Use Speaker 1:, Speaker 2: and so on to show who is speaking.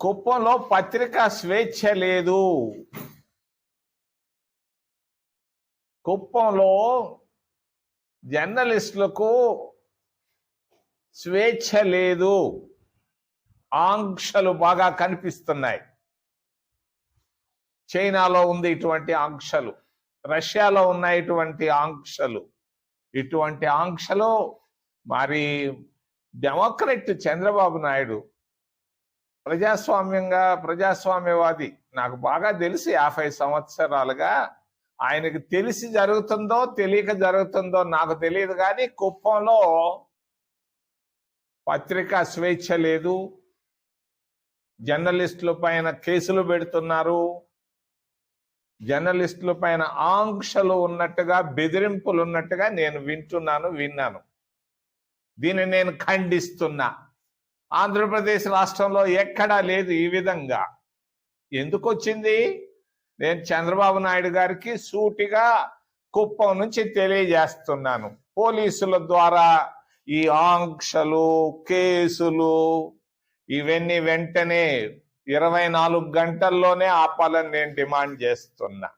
Speaker 1: కుప్పంలో పత్రికా స్వేచ్ఛ లేదు. కుప్పంలో జర్నలిస్టులకు స్వేచ్ఛ లేదు. ఆంక్షలు బాగా కనిపిస్తున్నాయి. చైనాలో ఉంది ఇటువంటి ఆంక్షలు. రష్యాలో ఉన్నాయి ఇటువంటి ఆంక్షలు. ఇటువంటి ఆంక్షలు మరి డెమోక్రెట్ చంద్రబాబు నాయుడు ప్రజాస్వామ్యంగా ప్రజాస్వామ్యవాది. నాకు బాగా తెలిసి యాభై సంవత్సరాలుగా ఆయనకు తెలిసి జరుగుతుందో తెలియక జరుగుతుందో నాకు తెలియదు కానీ కుప్పంలో పత్రికా స్వేచ్ఛ లేదు. జర్నలిస్టుల పైన కేసులు పెడుతున్నారు. జర్నలిస్టుల పైన ఆంక్షలు ఉన్నట్టుగా బెదిరింపులు ఉన్నట్టుగా నేను వింటున్నాను విన్నాను. దీన్ని నేను ఖండిస్తున్నా. ఆంధ్రప్రదేశ్ రాష్ట్రంలో ఎక్కడా లేదు ఈ విధంగా. ఎందుకు వచ్చింది నేను చంద్రబాబు నాయుడు గారికి సూటిగా కుప్పం నుంచి తెలియజేస్తున్నాను. పోలీసుల ద్వారా ఈ ఆంక్షలు కేసులు ఇవన్నీ వెంటనే ఇరవై నాలుగు గంటల్లోనే ఆపాలని నేను డిమాండ్ చేస్తున్నా.